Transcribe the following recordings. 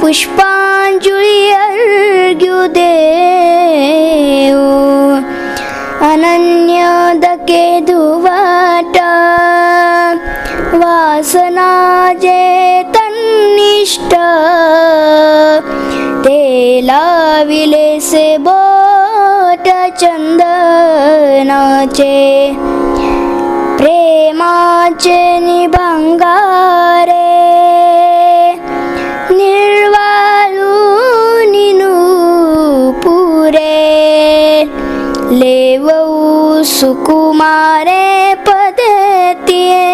पुष्पाञ्जुलि अर्घ्युदे अनन्यदके धुवट वासना चे तन्निष्ठे ल बोट चन्दनाचे। प्रेमाचे निभङ्गा सुकुमारे पदतीये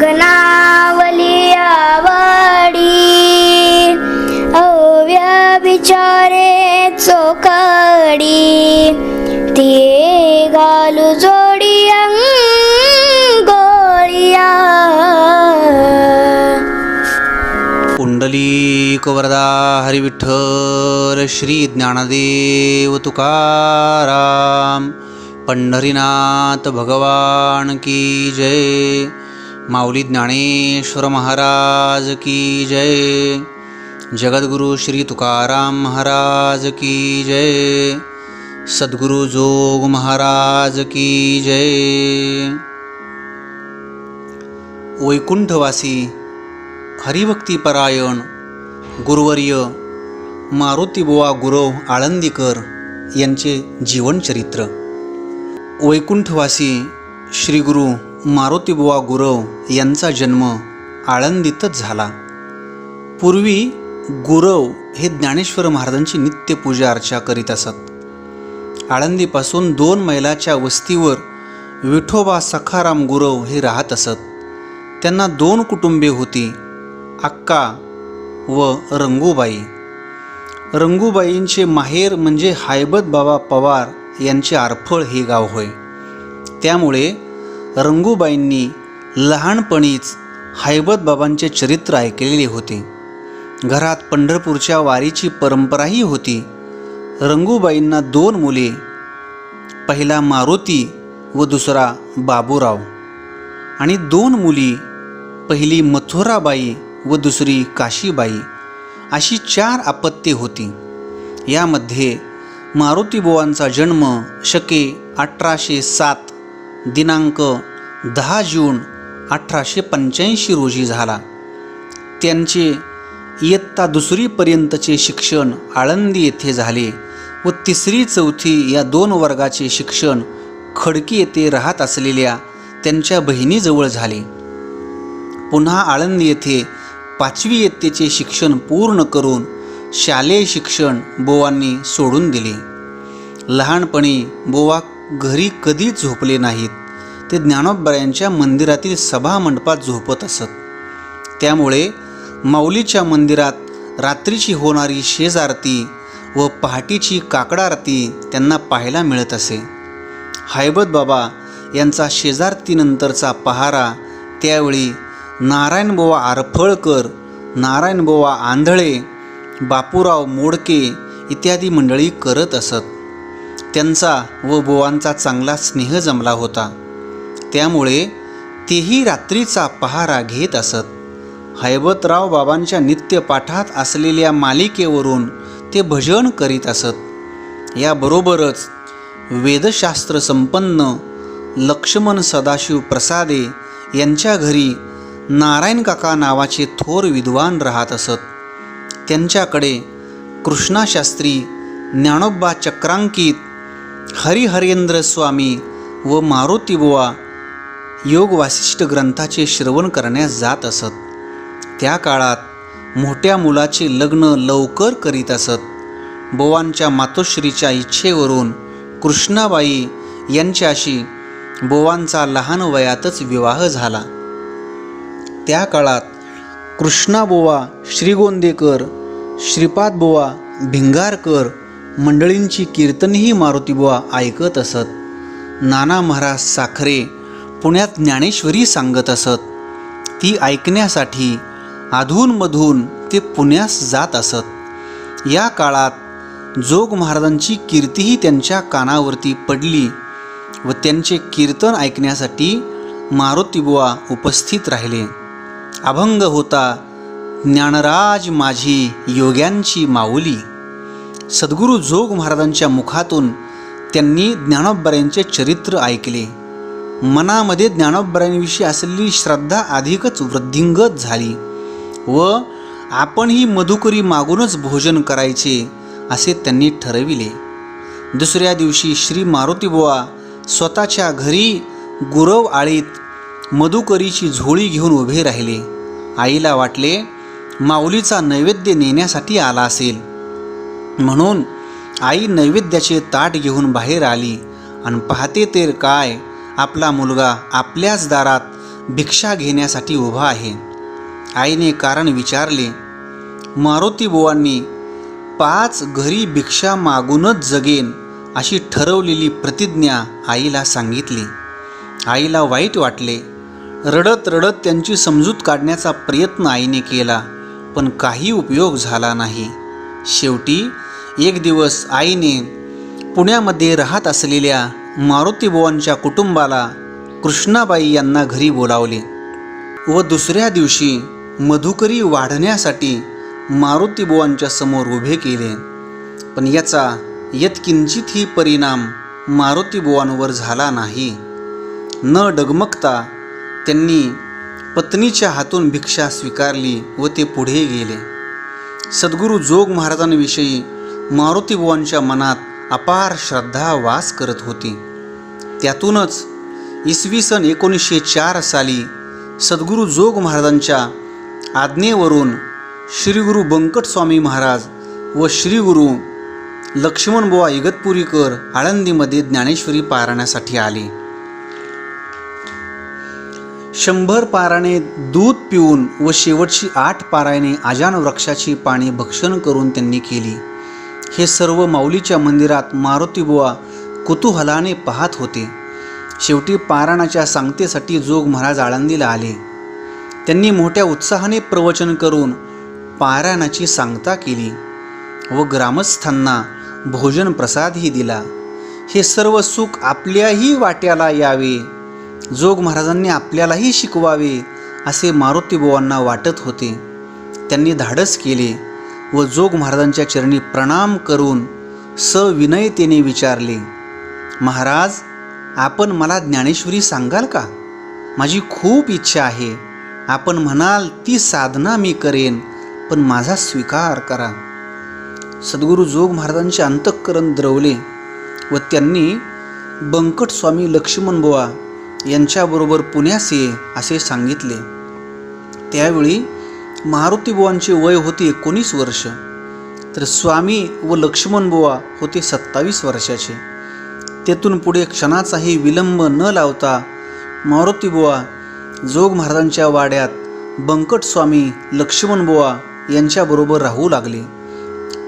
गणावली आवडी। अव्यभिचारे चोकडी। ते घालू जोडी गोळिया पुंडलीक वरदा हरिविठ्ठल श्री ज्ञानदेव तुकाराम. पंढरीनाथ भगवान की जय. माऊली ज्ञानेश्वर महाराज की जय. जगद्गुरु श्री तुकाराम महाराज की जय. सद्गुरु जोग महाराज की जय. वैकुंठवासी हरिभक्तीपरायण गुरुवर्य मारुतीबुवा गुरव आळंदीकर यांचे जीवनचरित्र. वैकुंठवासी श्रीगुरु मारुतीबुवा गुरव यांचा जन्म आळंदीतच झाला. पूर्वी गुरव हे ज्ञानेश्वर महाराजांची नित्यपूजा अर्चा करीत असत. आळंदीपासून दोन मैलाच्या वस्तीवर विठोबा सखाराम गुरव हे राहत असत. त्यांना दोन कुटुंबे होती. अक्का व रंगूबाई. रंगूबाईंचे माहेर म्हणजे हायबत बाबा पवार यांचे आरफळ हे गाव होय. त्यामुळे रंगूबाईंनी लहानपणीच हायबत बाबांचे चरित्र ऐकलेले होते. घरात पंढरपूरच्या वारीची परंपराही होती. रंगूबाईंना दोन मुले पहिला मारुती व दुसरा बाबूराव. आणि दोन मुली पहिली मथुराबाई व दुसरी काशीबाई अशी चार अपत्ये होती. यामध्ये मारुतीबुवांचा जन्म शके अठराशे सात दिनांक दहा जून अठराशे पंच्याऐंशी रोजी झाला. त्यांचे इयत्ता दुसरीपर्यंतचे शिक्षण आळंदी येथे झाले व तिसरी चौथी या दोन वर्गाचे शिक्षण खडकी येथे राहत असलेल्या त्यांच्या बहिणीजवळ झाले. पुन्हा आळंदी येथे पाचवी इयत्तेचे शिक्षण पूर्ण करून शालेय शिक्षण बोवांनी सोडून दिले. लहानपणी बोवा घरी कधीच झोपले नाहीत. ते ज्ञानोबरायांच्या मंदिरातील सभामंडपात झोपत असत. त्यामुळे माऊलीच्या मंदिरात रात्रीची होणारी शेजारती व पहाटेची काकडारती त्यांना पाहायला मिळत असे. हैबत बाबा यांचा शेजारतीनंतरचा पहारा त्यावेळी नारायणबुवा आरफळकर नारायणबुवा आंधळे बापूराव मोडके इत्यादी मंडळी करत असत. त्यांचा व बोवांचा चांगला स्नेह जमला होता. त्यामुळे तेही रात्रीचा पहारा घेत असत. हैबतराव बाबांच्या नित्यपाठात असलेल्या मालिकेवरून ते भजन करीत असत. याबरोबरच वेदशास्त्र संपन्न लक्ष्मण सदाशिव प्रसादे यांच्या घरी नारायण काका नावाचे थोर विद्वान राहत असत. त्यांच्याकडे कृष्णाशास्त्री ज्ञानोबा चक्रांकित हरिहरेंद्र स्वामी व मारुतीबुवा योग वासिष्ठ ग्रंथाचे श्रवण करण्यास जात असत. त्या काळात मोठ्या मुलाचे लग्न लवकर करीत असत. बोवांच्या मातोश्रीच्या इच्छेवरून कृष्णाबाई यांच्याशी बोवांचा लहान वयातच विवाह झाला. त्या काळात कृष्णाबोवा श्रीगोंदेकर श्रीपादबोवा भिंगारकर मंडळींची कीर्तनही मारुतीबुवा ऐकत असत. नाना महाराज साखरे पुण्यात ज्ञानेश्वरी सांगत असत. ती ऐकण्यासाठी अधूनमधून ते पुण्यास जात असत. या काळात जोग महाराजांची कीर्तीही त्यांच्या कानावरती पडली व त्यांचे कीर्तन ऐकण्यासाठी मारुतीबुवा उपस्थित राहिले. अभंग होता ज्ञानराज माझी योग्यांची माऊली. सद्गुरू जोग महाराजांच्या मुखातून त्यांनी ज्ञानोबऱ्यांचे चरित्र ऐकले. मनामध्ये ज्ञानोबऱ्यांविषयी असलेली श्रद्धा अधिकच वृद्धिंगत झाली व आपण ही मधुकरी मागूनच भोजन करायचे असे त्यांनी ठरविले. दुसऱ्या दिवशी श्री मारुतीबुवा स्वतःच्या घरी गुरव आळीत मधुकरीची झोळी घेऊन उभे राहिले. आईला वाटले माऊलीचा नैवेद्य नेण्यासाठी आला असेल. म्हणून आई नैवेद्याचे ताट घेऊन बाहेर आली आणि पाहते तर काय आपला मुलगा आपल्याच दारात भिक्षा घेण्यासाठी उभा आहे. आईने कारण विचारले मारुतीबुवांनी पाच घरी भिक्षा मागूनच जगेन अशी ठरवलेली प्रतिज्ञा आईला सांगितली. आईला वाईट वाटले रडत रडत त्यांची समजूत काढण्याचा प्रयत्न आईने केला पण काही उपयोग झाला नाही. शेवटी एक दिवस आईने पुण्यामध्ये राहत असलेल्या मारुतीबुवांच्या कुटुंबाला कृष्णाबाई यांना घरी बोलावले व दुसऱ्या दिवशी मधुकरी वाढण्यासाठी मारुतीबुवांच्या समोर उभे केले. पण याचा यत्किंचितही परिणाम मारुतीबुवांवर झाला नाही. न डगमगता त्यांनी पत्नीच्या हातून भिक्षा स्वीकारली व ते पुढे गेले. सद्गुरू जोग महाराजांविषयी मारुतीबुवांच्या मनात अपार श्रद्धा वास करत होती. त्यातूनच इसवी सन एकोणीसशे चार साली सद्गुरू जोग महाराजांच्या आज्ञेवरून श्रीगुरू बंकटस्वामी महाराज व श्रीगुरू लक्ष्मणबुवा इगतपुरीकर आळंदीमध्ये ज्ञानेश्वरी पारण्यासाठी आले. शंभर पाराने दूध पिऊन व शेवटची आठ पारायणे आजान वृक्षाची पाने भक्षण करून त्यांनी केली. हे सर्व माऊलीच्या मंदिरात मारुतीबुवा कुतूहलाने पाहत होते. शेवटी पारायणाच्या सांगतेसाठी जोग महाराज आळंदीला आले. त्यांनी मोठ्या उत्साहाने प्रवचन करून पारायणाची सांगता केली व ग्रामस्थांना भोजन प्रसादही दिला. हे सर्व सुख आपल्याही वाट्याला यावे जोग महाराजांनी आपल्यालाही शिकवावे असे मारुतीबुवांना वाटत होते. त्यांनी धाडस केले व जोग महाराजांच्या चरणी प्रणाम करून सविनयतेने विचारले महाराज आपण मला ज्ञानेश्वरी सांगाल का? माझी खूप इच्छा आहे. आपण म्हणाल ती साधना मी करेन पण माझा स्वीकार करा. सद्गुरू जोग महाराजांचे अंतःकरण द्रवले व त्यांनी बंकट स्वामी लक्ष्मणबुवा यांच्याबरोबर पुण्यास ये असे सांगितले. त्यावेळी मारुतीबुवांचे वय होते एकोणीस वर्ष. तर स्वामी व लक्ष्मणबुवा होते सत्तावीस वर्षाचे. तेथून पुढे क्षणाचाही विलंब न लावता मारुतीबुवा जोग महाराजांच्या वाड्यात बंकट स्वामी लक्ष्मणबुवा यांच्याबरोबर राहू लागले.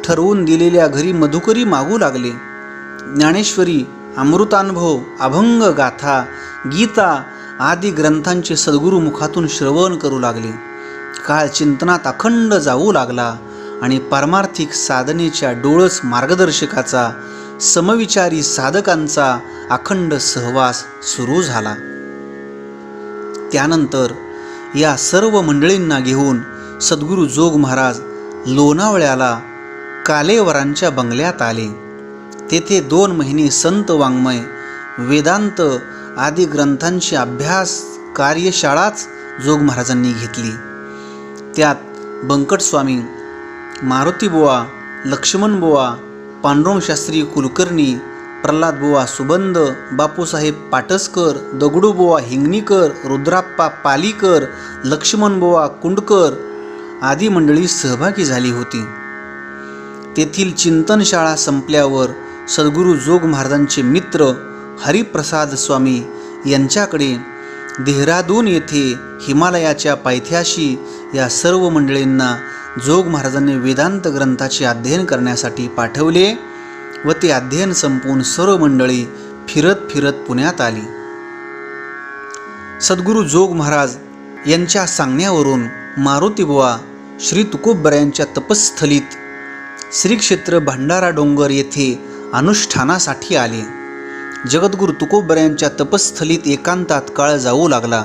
ठरवून दिलेल्या घरी मधुकरी मागू लागले. ज्ञानेश्वरी अमृतानुभव अभंग गाथा गीता आदी ग्रंथांचे सद्गुरू मुखातून श्रवण करू लागले. काळ चिंतनात अखंड जाऊ लागला आणि पारमार्थिक साधनेच्या डोळस मार्गदर्शकाचा समविचारी साधकांचा अखंड सहवास सुरू झाला. त्यानंतर या सर्व मंडळींना घेऊन सद्गुरू जोग महाराज लोणावळ्याला कालेवरांच्या बंगल्यात आले. तेथे दोन महिने संत वाङ्मय वेदांत आदी ग्रंथांची अभ्यास कार्यशाळाच जोग महाराजांनी घेतली. त्यात बंकटस्वामी मारुतीबुवा लक्ष्मणबुवा पांडुरंगशास्त्री कुलकर्णी प्रल्हादबुवा सुबंद बापूसाहेब पाटसकर दगडूबुवा हिंगणीकर रुद्राप्पा पालीकर लक्ष्मणबुवा कुंडकर आदी मंडळी सहभागी झाली होती. तेथील चिंतनशाळा संपल्यावर सद्गुरू जोग महाराजांचे मित्र हरिप्रसाद स्वामी यांच्याकडे देहरादून येथे हिमालयाच्या पायथ्याशी या सर्व मंडळींना जोग महाराजांनी वेदांत ग्रंथाचे अध्ययन करण्यासाठी पाठवले व ते अध्ययन संपवून सर्व मंडळी फिरत फिरत पुण्यात आली. सद्गुरू जोग महाराज यांच्या सांगण्यावरून मारुतीबुवा श्री तुकोबरायांच्या तपस्थलीत श्री क्षेत्र भंडारा डोंगर येथे अनुष्ठानासाठी आले. जगद्गुरु तुकोबऱ्यांच्या तपस्थलीत एकांतात काळ जाऊ लागला.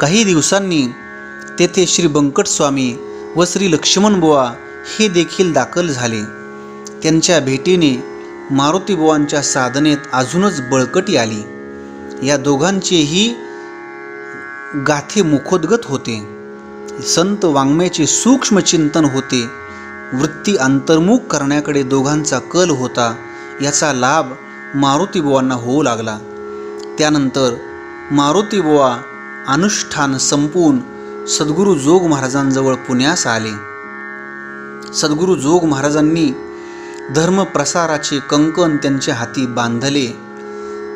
काही दिवसांनी तेथे श्री बंकटस्वामी व श्री लक्ष्मणबुवा हे देखील दाखल झाले. त्यांच्या भेटीने मारुतीबुवांच्या साधनेत अजूनच बळकटी आली. या दोघांचेही गाथे मुखोद्गत होते. संत वाङ्मयाचे सूक्ष्म चिंतन होते. वृत्ती अंतर्मुख करण्याकडे दोघांचा कल होता. याचा लाभ मारुतीबुवांना होऊ लागला. त्यानंतर मारुतीबुवा अनुष्ठान संपवून सद्गुरू जोग महाराजांजवळ पुण्यास आले. सद्गुरू जोग महाराजांनी धर्मप्रसाराचे कंकण त्यांच्या हाती बांधले.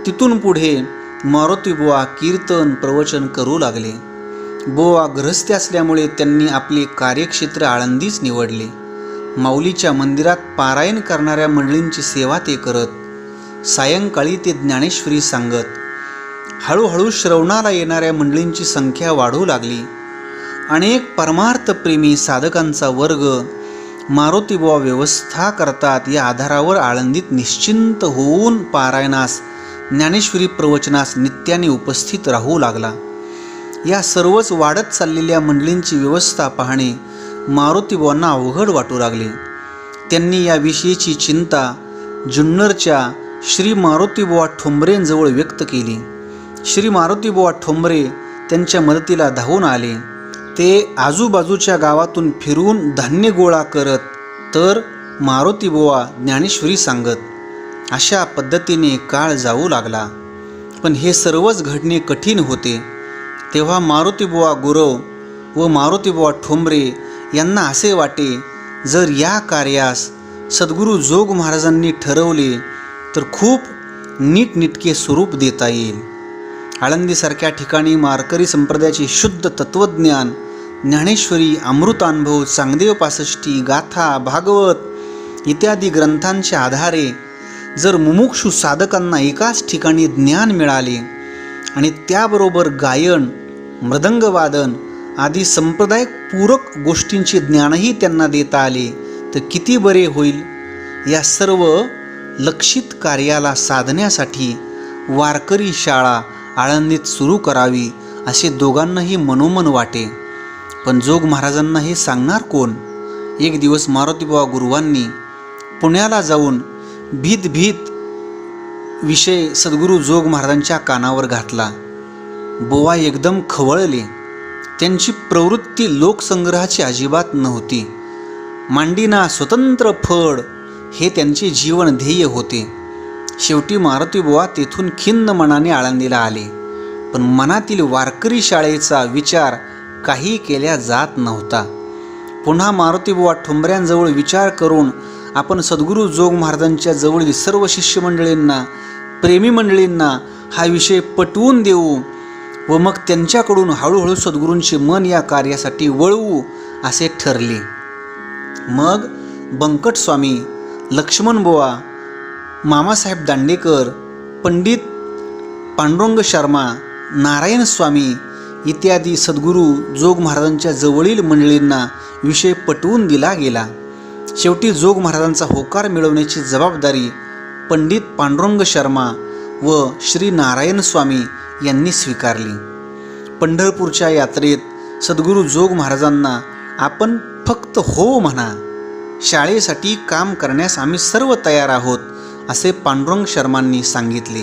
तिथून पुढे मारुतीबुवा कीर्तन प्रवचन करू लागले. बोवा गृहस्थी असल्यामुळे त्यांनी आपले कार्यक्षेत्र आळंदीच निवडले. माऊलीच्या मंदिरात पारायण करणाऱ्या मंडळींची सेवा ते करत सायंकाळी ते ज्ञानेश्वरी सांगत. हळूहळू श्रवणाला येणाऱ्या मंडळींची संख्या वाढू लागली. अनेक परमार्थप्रेमी साधकांचा वर्ग मारुतीबुवा व्यवस्था करतात या आधारावर आळंदीत निश्चिंत होऊन पारायणास ज्ञानेश्वरी प्रवचनास नित्याने उपस्थित राहू लागला. या सर्वच वाढत चाललेल्या मंडळींची व्यवस्था पाहणे मारुतीबुवांना अवघड वाटू लागले. त्यांनी याविषयीची चिंता जुन्नरच्या श्री मारुतीबुवा ठोंबरेंजवळ व्यक्त केली. श्री मारुतीबुवा ठोंबरे त्यांच्या मदतीला धावून आले. ते आजूबाजूच्या गावातून फिरून धान्य गोळा करत तर मारुतीबुवा ज्ञानेश्वरी सांगत अशा पद्धतीने काळ जाऊ लागला. पण हे सर्वच घडणे कठीण होते. तेव्हा मारुतीबुवा गुरव व मारुतीबुवा ठोंबरे यांना असे वाटे जर या कार्यास सद्गुरू जोग महाराजांनी ठरवले तर खूप नीटनिटके स्वरूप देता येईल. आळंदीसारख्या ठिकाणी मारकरी संप्रदायाचे शुद्ध तत्त्वज्ञान ज्ञानेश्वरी अमृतानुभव चांगदेव पासष्टी गाथा भागवत इत्यादी ग्रंथांच्या आधारे जर मुमुक्षू साधकांना एकाच ठिकाणी ज्ञान मिळाले आणि त्याबरोबर गायन मृदंगवादन आदी संप्रदाय पूरक गोष्टींचे ज्ञानही त्यांना देता आले तर किती बरे होईल? या सर्व लक्षित कार्याला साधण्यासाठी वारकरी शाळा आळंदीत सुरू करावी असे दोघांनाही मनोमन वाटे. पण जोग महाराजांना हे सांगणार कोण? एक दिवस मारुतीबाबा गुरुवांनी पुण्याला जाऊन भीत भीत विषय सद्गुरू जोग महाराजांच्या कानावर घातला. बोवा एकदम खवळले. त्यांची प्रवृत्ती लोकसंग्रहाची अजिबात नव्हती. मांडीना स्वतंत्र फळ हे त्यांचे जीवन ध्येय होते. शेवटी मारुतीबुवा तेथून खिन्न मनाने आळंदीला आले. पण मनातील वारकरी शाळेचा विचार काही केल्या जात नव्हता. पुन्हा मारुतीबुवा ठुंबऱ्यांजवळ विचार करून आपण सद्गुरू जोग महाराजांच्या जवळील सर्व शिष्यमंडळींना प्रेमी मंडळींना हा विषय पटवून देऊ व मग त्यांच्याकडून हळूहळू सद्गुरूंचे मन या कार्यासाठी वळवू असे ठरले. मग बंकट स्वामी लक्ष्मणबुवा मामासाहेब दांडेकर पंडित पांडुरंग शर्मा नारायण स्वामी इत्यादी सद्गुरू जोग महाराजांच्या जवळील मंडळींना विषय पटवून दिला गेला. शेवटी जोग महाराजांचा होकार मिळवण्याची जबाबदारी पंडित पांडुरंग शर्मा व श्री नारायण स्वामी यांनी स्वीकारली. पंढरपूरच्या यात्रेत सद्गुरू जोग महाराजांना आपण फक्त हो म्हणा. शाळेसाठी काम करण्यास आम्ही सर्व तयार आहोत असे पांडुरंग शर्मांनी सांगितले.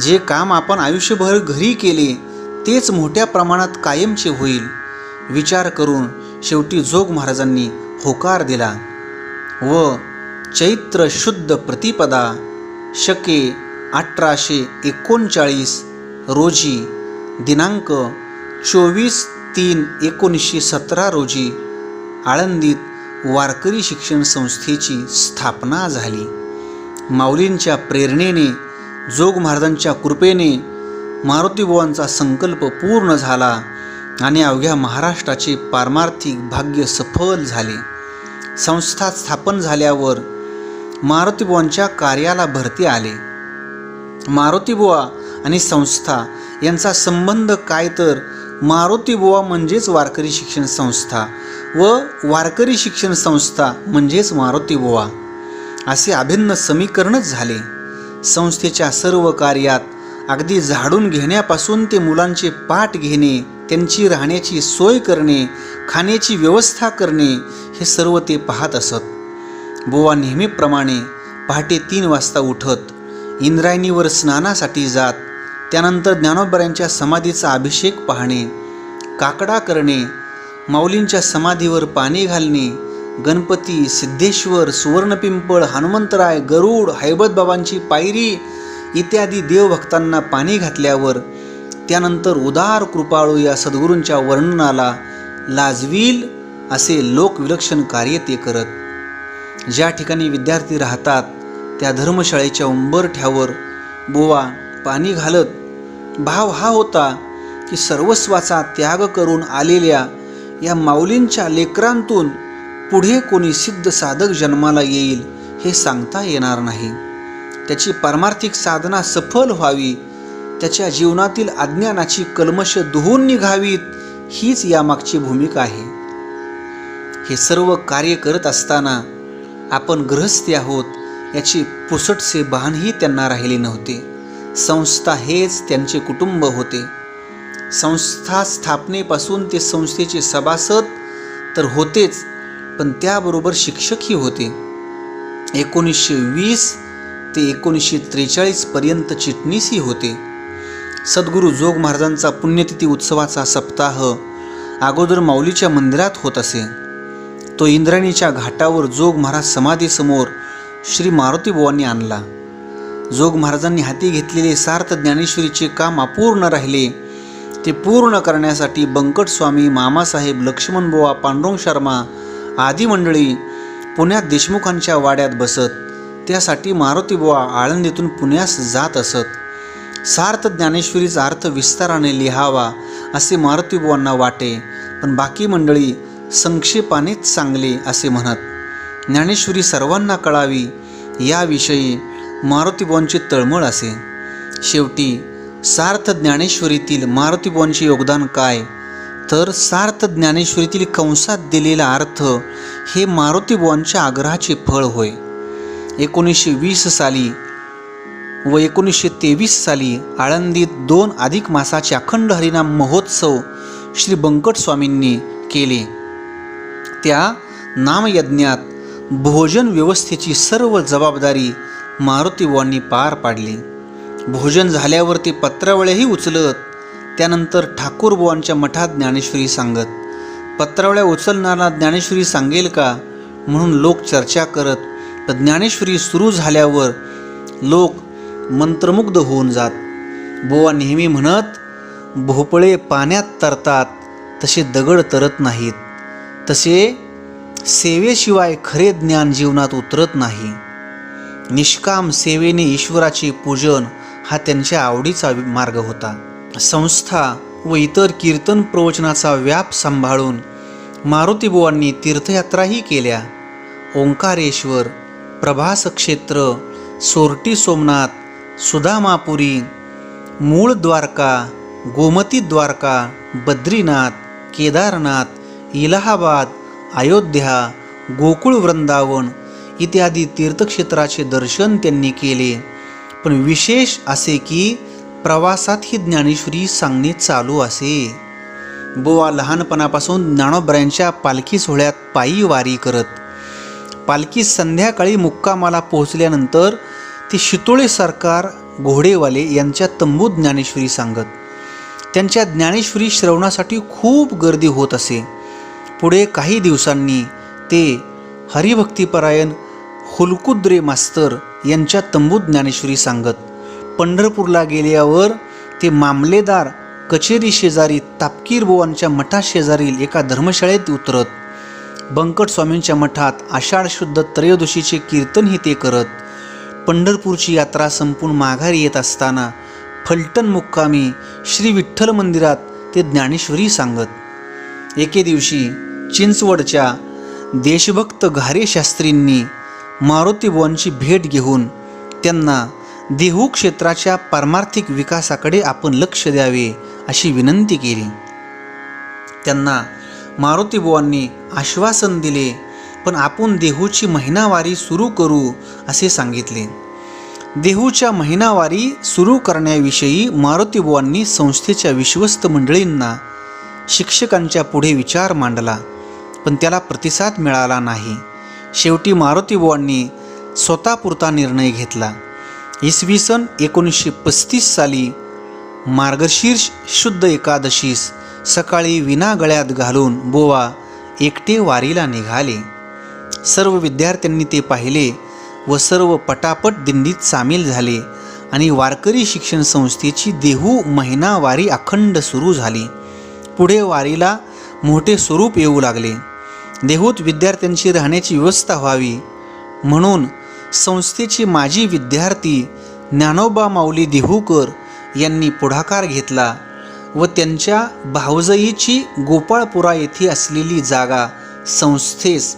जे काम आपण आयुष्यभर घरी केले तेच मोठ्या प्रमाणात कायमचे होईल विचार करून शेवटी जोग महाराजांनी होकार दिला. व चैत्र शुद्ध प्रतिपदा शके अठराशे एकोणचाळीस रोजी दिनांक चोवीस तीन एकोणीसशे सतरा रोजी आळंदीत वारकरी शिक्षण संस्थेची स्थापना झाली. माऊलींच्या प्रेरणेने जोग महाराजांच्या कृपेने मारुतीबुवांचा संकल्प पूर्ण झाला आणि अवघ्या महाराष्ट्राचे पारमार्थिक भाग्य सफल झाले. संस्था स्थापन झाल्यावर मारुतीबुवांच्या कार्याला भरती आले. मारुतीबुवा आणि संस्था यांचा संबंध काय तर? मारुतीबुवा म्हणजेच वारकरी शिक्षण संस्था व वारकरी शिक्षण संस्था म्हणजेच मारुतीबुवा असे अभिन्न समीकरणच झाले. संस्थेच्या सर्व कार्यात अगदी झाडून घेण्यापासून ते मुलांचे पाठ घेणे त्यांची राहण्याची सोय करणे खाण्याची व्यवस्था करणे हे सर्व ते पाहत असत. बुवा नेहमीप्रमाणे पहाटे तीन वाजता उठत इंद्रायणीवर स्नानासाठी जात त्यानंतर ज्ञानोबऱ्यांच्या समाधीचा अभिषेक पाहणे काकडा करणे माऊलींच्या समाधीवर पाणी घालणे गणपती सिद्धेश्वर सुवर्णपिंपळ हनुमंतराय गरुड हैबतबाबांची पायरी इत्यादी देवभक्तांना पाणी घातल्यावर त्यानंतर उदार कृपाळू या सद्गुरूंच्या वर्णनाला लाजवील असे लोकविलक्षण कार्य ते करत. ज्या ठिकाणी विद्यार्थी राहतात त्या धर्मशाळेच्या उंबरठ्यावर बोवा पाणी घालत भाव हा होता की सर्वस्वाचा त्याग करून आलेल्या या माऊलींच्या लेकरांतून पुढे कोणी सिद्ध साधक जन्माला येईल हे सांगता येणार नाही. त्याची पारमार्थिक साधना सफल व्हावी त्याच्या जीवनातील अज्ञानाची कलमश धुवून निघावीत हीच यामागची भूमिका आहे. हे सर्व कार्य करत असताना आपण गृहस्थी आहोत याची पुसटसे भानही त्यांना राहिले नव्हते. संस्था हेच त्यांचे कुटुंब होते. संस्था स्थापनेपासून ते संस्थेचे सभासद तर होतेच पण त्याबरोबर शिक्षकही होते. एकोणीसशे वीस ते एकोणीसशे त्रेचाळीसपर्यंत चिटणीसही होते. सद्गुरू जोग महाराजांचा पुण्यतिथी उत्सवाचा सप्ताह अगोदर माऊलीच्या मंदिरात होत असे. तो इंद्राणीच्या घाटावर जोग महाराज समाधीसमोर श्री मारुती बुवांनी आणला. जोग महाराजांनी हाती घेतलेले सार्थ ज्ञानेश्वरीचे काम अपूर्ण राहिले. ते पूर्ण करण्यासाठी बंकटस्वामी मामासाहेब लक्ष्मण बुवा पांडुरंग शर्मा आदी मंडळी पुण्यात देशमुखांच्या वाड्यात बसत त्यासाठी मारुती बुवा आळंदीतून पुण्यास जात असत. सार्थ ज्ञानेश्वरीचा अर्थ विस्ताराने लिहावा असे मारुतीबुवांना वाटे पण बाकी मंडळी संक्षेपानेच चांगले असे म्हणत ज्ञानेश्वरी सर्वांना कळावी याविषयी मारुतीबॉनची तळमळ असे. शेवटी सार्थ ज्ञानेश्वरीतील मारुतीबॉनचे योगदान काय? तर सार्थ ज्ञानेश्वरीतील कंसात दिलेला अर्थ हे मारुतीबॉनच्या आग्रहाचे फळ होय. एकोणीसशे वीस साली व एकोणीसशे तेवीस साली आळंदीत दोन अधिक मासाचे अखंड हरिनाम महोत्सव श्री बंकटस्वामींनी केले. त्या नामयज्ञात भोजन व्यवस्थेची सर्व जबाबदारी मारुतीबुवांनी पार पाडली. भोजन झाल्यावर ते पत्रावळ्याही उचलत त्यानंतर ठाकूरबुवांच्या मठात ज्ञानेश्वरी सांगत पत्रावळ्या उचलणारा ज्ञानेश्वरी सांगेल का म्हणून लोक चर्चा करत तर ज्ञानेश्वरी सुरू झाल्यावर लोक मंत्रमुग्ध होऊन जात. बुवा नेहमी म्हणत भोपळे पाण्यात तरतात तसे दगड तरत नाहीत. तसे सेवेशिवाय खरे ज्ञान जीवनात उतरत नाही. निष्काम सेवेने ईश्वराचे पूजन हा त्यांच्या आवडीचा मार्ग होता. संस्था व इतर कीर्तन प्रवचनाचा व्याप सांभाळून मारुतीबुवांनी तीर्थयात्राही केल्या. ओंकारेश्वर प्रभास क्षेत्र सोरटी सोमनाथ सुदामापुरी मूळ द्वारका गोमती द्वारका बद्रीनाथ केदारनाथ इलाहाबाद अयोध्या गोकुळ वृंदावन इत्यादी तीर्थक्षेत्राचे दर्शन त्यांनी केले. पण विशेष असे की प्रवासात ही ज्ञानेश्वरी सांगणे चालू असे. बुवा लहानपणापासून ज्ञानोबऱ्यांच्या पालखी सोहळ्यात पायी वारी करत. पालखी संध्याकाळी मुक्कामाला पोहोचल्यानंतर ती शितोळे सरकार घोडेवाले यांच्या तंबू ज्ञानेश्वरी सांगत. त्यांच्या ज्ञानेश्वरी श्रवणासाठी खूप गर्दी होत असे. पुढे काही दिवसांनी ते हरिभक्तीपरायण हुलकुद्रे मास्तर यांच्या तंबूत ज्ञानेश्वरी सांगत पंढरपूरला गेल्यावर ते मामलेदार कचेरी शेजारी तापकीर बुवांच्या मठाशेजारील एका धर्मशाळेत उतरत बंकट स्वामींच्या मठात आषाढ शुद्ध त्रयोदशीचे कीर्तनही ते करत पंढरपूरची यात्रा संपून माघारी येत असताना फलटण मुक्कामी श्री विठ्ठल मंदिरात ते ज्ञानेश्वरी सांगत एके दिवशी चिंचवडच्या देशभक्त घारे शास्त्रींनी मारुतीबुवांची भेट घेऊन त्यांना देहू क्षेत्राच्या पारमार्थिक विकासाकडे आपण लक्ष द्यावे अशी विनंती केली. त्यांना मारुतीबुवांनी आश्वासन दिले पण आपण देहूची महिनावारी सुरू करू असे सांगितले. देहूच्या महिनावारी सुरू करण्याविषयी मारुतीबुवांनी संस्थेच्या विश्वस्त मंडळींना शिक्षकांच्या पुढे विचार मांडला. पण त्याला प्रतिसाद मिळाला नाही. शेवटी मारुतीबुवांनी स्वतःपुरता निर्णय घेतला. इसवी सन एकोणीसशे पस्तीस साली मार्गशीर्ष शुद्ध एकादशीस सकाळी विना गळ्यात घालून बोवा एकटे वारीला निघाले. सर्व विद्यार्थ्यांनी ते पाहिले व सर्व पटापट दिंडीत सामील झाले आणि वारकरी शिक्षण संस्थेची देहू महिना वारी अखंड सुरू झाली. पुढे वारीला मोठे स्वरूप येऊ लागले. देहूत विद्यार्थ्यांची राहण्याची व्यवस्था व्हावी. म्हणून संस्थेची माजी विद्यार्थी ज्ञानोबा माऊली देहूकर यांनी पुढाकार घेतला व त्यांच्या भावजईची गोपाळपुरा येथे असलेली जागा संस्थेस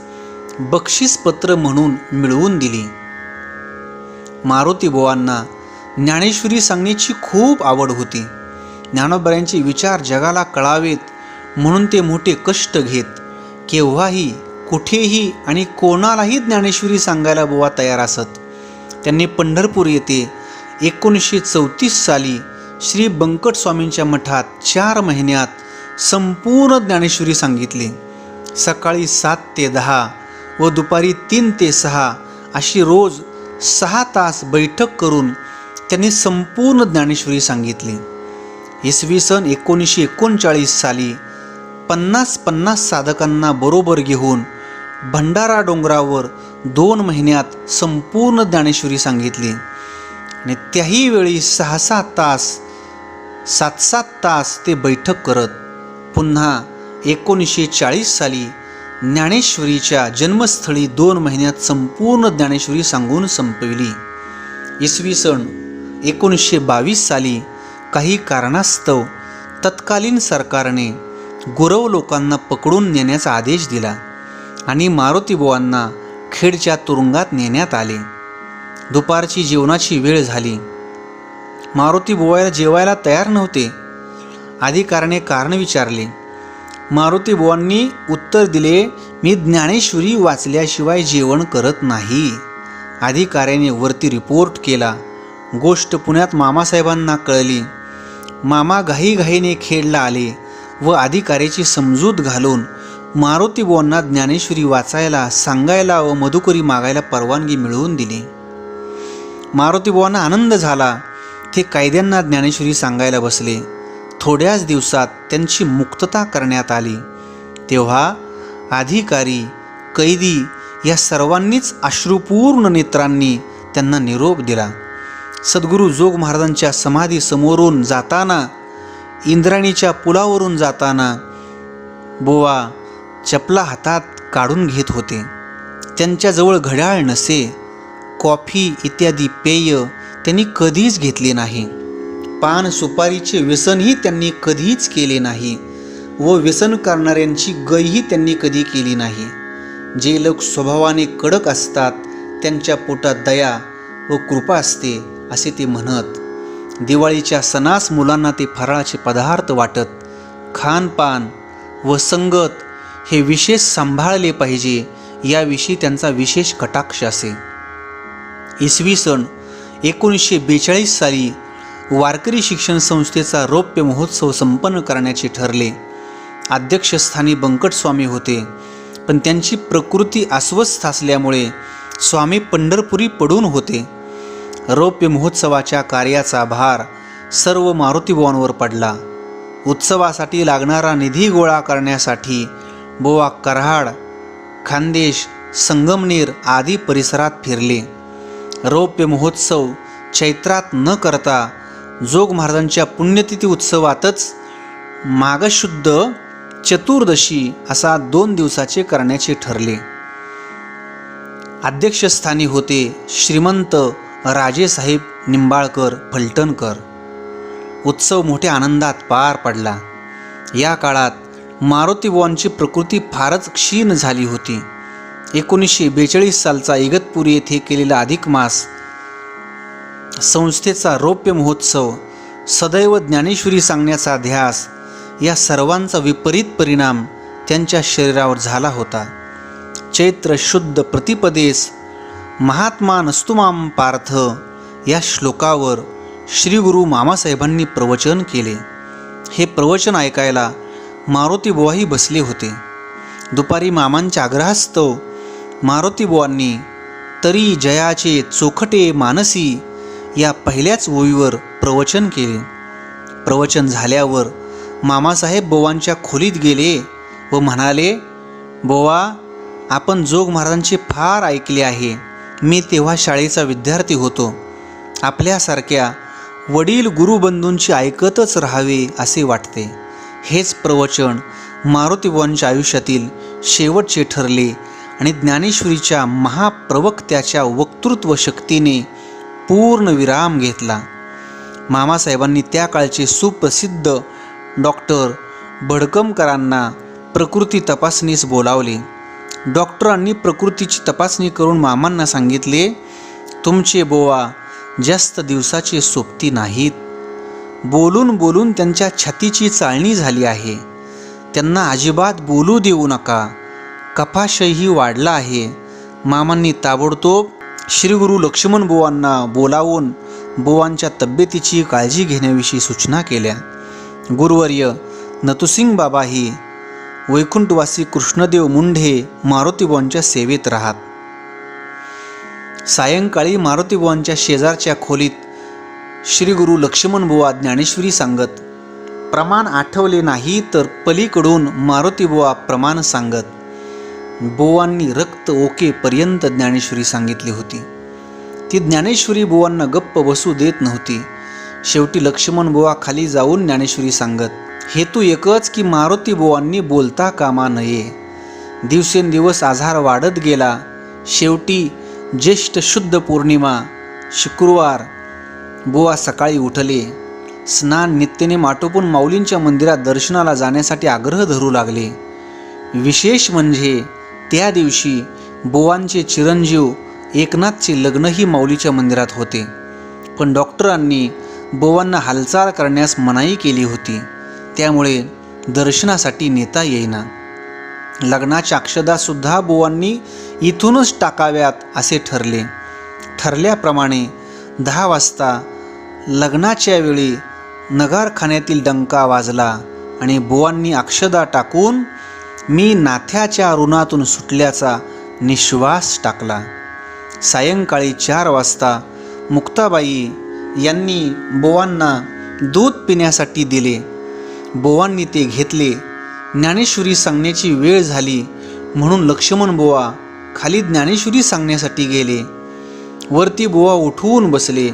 बक्षीसपत्र म्हणून मिळवून दिली. मारुतीबुवांना ज्ञानेश्वरी सांगण्याची खूप आवड होती. ज्ञानोबऱ्यांचे विचार जगाला कळावेत म्हणून ते मोठे कष्ट घेत. केव्हाही कुठेही आणि कोणालाही ज्ञानेश्वरी सांगायला बुवा तयार असत. त्यांनी पंढरपूर येथे एकोणीसशे चौतीस साली श्री बंकट स्वामींच्या मठात चार महिन्यात संपूर्ण ज्ञानेश्वरी सांगितली. सकाळी सात ते दहा व दुपारी तीन ते सहा अशी रोज सहा तास बैठक करून त्यांनी संपूर्ण ज्ञानेश्वरी सांगितली. इसवी सन एकोणीसशे एकोणचाळीस साली पन्नास पन्नास साधकांना बरोबर घेऊन भंडारा डोंगरावर दोन महिन्यात संपूर्ण ज्ञानेश्वरी सांगितली. आणि त्याही वेळी सहा सात तास सात सात तास ते बैठक करत पुन्हा एकोणीसशे चाळीस साली ज्ञानेश्वरीच्या जन्मस्थळी दोन महिन्यात संपूर्ण ज्ञानेश्वरी सांगून संपविली. इसवी सन एकोणीसशे बावीस साली काही कारणास्तव तत्कालीन सरकारने गुरव लोकांना पकडून नेण्याचा आदेश दिला आणि मारुतीबुवांना खेडच्या तुरुंगात नेण्यात आले. दुपारची जेवणाची वेळ झाली. मारुतीबुवायला जेवायला तयार नव्हते. अधिकाऱ्याने कारण विचारले मारुतीबुवांनी उत्तर दिले मी ज्ञानेश्वरी वाचल्याशिवाय जेवण करत नाही. अधिकाऱ्याने वरती रिपोर्ट केला. गोष्ट पुण्यात मामासाहेबांना कळली. मामा घाईघाईने खेळला आले. व अधिकाऱ्याची समजूत घालून मारुती बुवांना ज्ञानेश्वरी वाचायला सांगायला व मधुकरी मागायला परवानगी मिळवून दिली. मारुती बुवांना आनंद झाला ते कायद्यांना ज्ञानेश्वरी सांगायला बसले. थोड्याच दिवसात त्यांची मुक्तता करण्यात आली. तेव्हा अधिकारी कैदी या सर्वांनीच अश्रुपूर्ण नेत्रांनी त्यांना निरोप दिला. सद्गुरू जोग महाराजांच्या समाधीसमोरून जाताना इंद्राणीच्या पुलावरून जाताना बुवा चपला हातात काढून घेत होते. त्यांच्याजवळ घड्याळ नसे कॉफी इत्यादी पेय त्यांनी कधीच घेतले नाही. पान सुपारीचे व्यसनही त्यांनी कधीच केले नाही व व्यसन करणाऱ्यांची गयही त्यांनी कधी केली नाही. जे लोक स्वभावाने कडक असतात त्यांच्या पोटात दया व कृपा असते असे ते म्हणत दिवाळीच्या सणास मुलांना ते फराळाचे पदार्थ वाटत खानपान व संगत हे विशेष सांभाळले पाहिजे याविषयी त्यांचा विशेष कटाक्ष असे. इसवी सन एकोणीसशे बेचाळीस साली वारकरी शिक्षण संस्थेचा रौप्य महोत्सव संपन्न करण्याचे ठरले. अध्यक्षस्थानी बंकटस्वामी होते. पण त्यांची प्रकृती अस्वस्थ असल्यामुळे स्वामी पंढरपुरी पडून होते. रौप्य महोत्सवाच्या कार्याचा भार सर्व मारुतीबुवांवर पडला. उत्सवासाठी लागणारा निधी गोळा करण्यासाठी बोवा कराड खानदेश संगमनेर आदी परिसरात फिरले. रौप्य महोत्सव चैत्रात न करता जोग महाराजांच्या पुण्यतिथी उत्सवातच मागशुद्ध चतुर्दशी असा दोन दिवसाचे करण्याचे ठरले. अध्यक्षस्थानी होते श्रीमंत राजेसाहेब निंबाळकर फलटणकर. उत्सव मोठ्या आनंदात पार पडला. या काळात मारुतीबुवांची प्रकृती फारच क्षीण झाली होती. एकोणीसशे बेचाळीस सालचा इगतपुरी येथे केलेला अधिक मास संस्थेचा रौप्य महोत्सव सदैव ज्ञानेश्वरी सांगण्याचा ध्यास या सर्वांचा विपरीत परिणाम त्यांच्या शरीरावर झाला होता. चैत्र शुद्ध प्रतिपदेस महात्मा नस्तुमाम पार्थ. या श्लोकावर श्री गुरु मामासाहेबांनी प्रवचन केले. हे प्रवचन ऐकायला मारुती बुवाही बसले होते. दुपारी मामांच्या आग्रहास्तव मारुतीबुवांनी तरी जयाचे चोखटे मानसी या पहिल्याच ओळीवर प्रवचन केले. प्रवचन झाल्यावर मामासाहेब बोवांच्या खोलीत गेले व म्हणाले बोवा आपण जोग महाराजांचे फार ऐकले आहे. मी तेव्हा शाळेचा विद्यार्थी होतो. आपल्यासारख्या वडील गुरुबंधूंची ऐकतच राहावे असे वाटते. हेच प्रवचन मारुतीबुवांच्या आयुष्यातील शेवटचे ठरले आणि ज्ञानेश्वरीच्या महाप्रवक्त्याच्या वक्तृत्व शक्तीने पूर्ण विराम घेतला. मामासाहेबांनी त्या काळचे सुप्रसिद्ध डॉक्टर भडकमकरांना प्रकृती तपासणीस बोलावले. डॉक्टरांनी प्रकृतीची तपासणी करून मामांना सांगितले तुमचे बोवा जास्त दिवसाचे सोबती नाहीत. बोलून बोलून त्यांच्या छातीची चाळणी झाली आहे. त्यांना अजिबात बोलू देऊ नका. कपाशही वाढला आहे. मामांनी ताबडतोब श्रीगुरु लक्ष्मण बुवांना बोलावून बुवांच्या तब्येतीची काळजी घेण्याविषयी सूचना केल्या. गुरुवर्य नतुसिंग बाबाही वैकुंठवासी कृष्णदेव मुंढे मारुतीबुवांच्या सेवेत राहत. सायंकाळी मारुतीबॉनच्या शेजारच्या खोलीत श्री गुरु लक्ष्मण बुवा ज्ञानेश्वरी सांगत प्रमाण आठवले नाही तर पलीकडून मारुतीबुवा प्रमाण सांगत. बुवांनी रक्त ओकेपर्यंत ज्ञानेश्वरी सांगितली होती. ती ज्ञानेश्वरी बुवांना गप्प बसू देत नव्हती. शेवटी लक्ष्मण बुवा खाली जाऊन ज्ञानेश्वरी सांगत हेतू एकच की मारुती बुवांनी बोलता कामा नये. दिवसेंदिवस आजार वाढत गेला. शेवटी ज्येष्ठ शुद्ध पौर्णिमा शुक्रवार बुवा सकाळी उठले. स्नान नित्यने माटोपून माऊलींच्या मंदिरात दर्शनाला जाण्यासाठी आग्रह धरू लागले. विशेष म्हणजे त्या दिवशी बुवांचे चिरंजीव एकनाथचे लग्नही माऊलीच्या मंदिरात होते. पण डॉक्टरांनी बुवांना हालचाल करण्यास मनाई केली होती. त्यामुळे दर्शनासाठी नेता येईना. लग्नाच्या अक्षदासुद्धा बुवांनी इथूनच टाकाव्यात असे ठरले. ठरल्याप्रमाणे दहा वाजता लग्नाच्या वेळी नगारखान्यातील डंका वाजला आणि बुवांनी अक्षदा टाकून मी नाथ्याच्या ऋणातून सुटल्याचा निश्वास टाकला. सायंकाळी चार वाजता मुक्ताबाई यांनी बोवांना दूध पिण्यासाठी दिले. बोवांनी ते घेतले. ज्ञानेश्वरी सांगण्याची वेळ झाली म्हणून लक्ष्मण बुवा खाली ज्ञानेश्वरी सांगण्यासाठी गेले. वरती बुवा उठवून बसले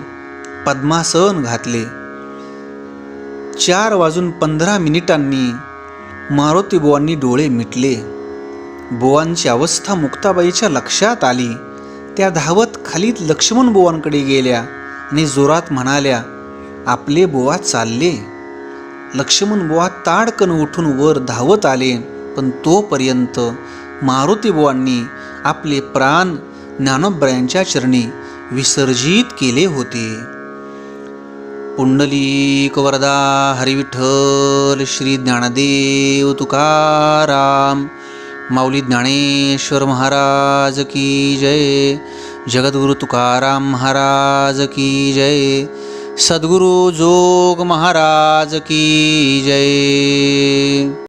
पद्मासन घातले. चार वाजून पंधरा मिनिटांनी मारुती बुवांनी डोळे मिटले. बुवांची अवस्था मुक्ताबाईच्या लक्षात आली. त्या धावत खाली लक्ष्मण बुवांकडे गेल्या आणि जोरात म्हणाल्या आपले बुवा चालले. लक्ष्मण बुवा ताडकन उठून वर धावत आले पण तोपर्यंत मारुती बुवांनी आपले प्राण ज्ञानोबरायांच्या चरणी विसर्जित केले होते. पुंडलिक वरदा हरिविठ्ठल श्री ज्ञानदेव तुकाराम माऊली ज्ञानेश्वर महाराज की जय जगद्गुरु तुकाराम महाराज की जय सद्गुरु जोग महाराज की जय।